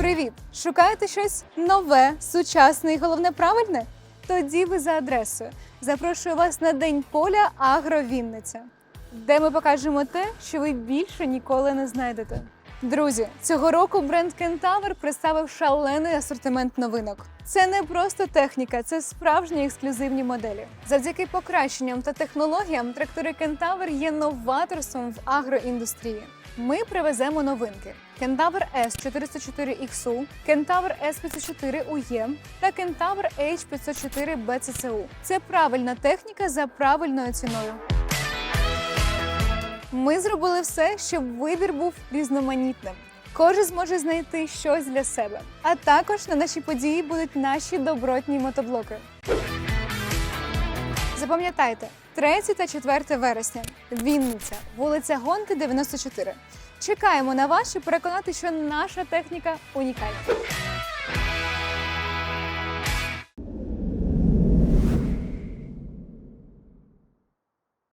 Привіт! Шукаєте щось нове, сучасне і головне правильне? Тоді ви за адресою. Запрошую вас на День поля Агро Вінниця, де ми покажемо те, що ви більше ніколи не знайдете. Друзі, цього року бренд Кентавр представив шалений асортимент новинок. Це не просто техніка, це справжні ексклюзивні моделі. Завдяки покращенням та технологіям трактори Кентавр є новаторством в агроіндустрії. Ми привеземо новинки: Кентавр S 404 XU, Кентавр S 504 UE та Кентавр H 504 BCCU. Це правильна техніка за правильною ціною. Ми зробили все, щоб вибір був різноманітним. Кожен зможе знайти щось для себе. А також на нашій події будуть наші добротні мотоблоки. Запам'ятайте, 3 та 4 вересня, Вінниця, вулиця Гонки, 94. Чекаємо на вас, щоб переконати, що наша техніка унікальна.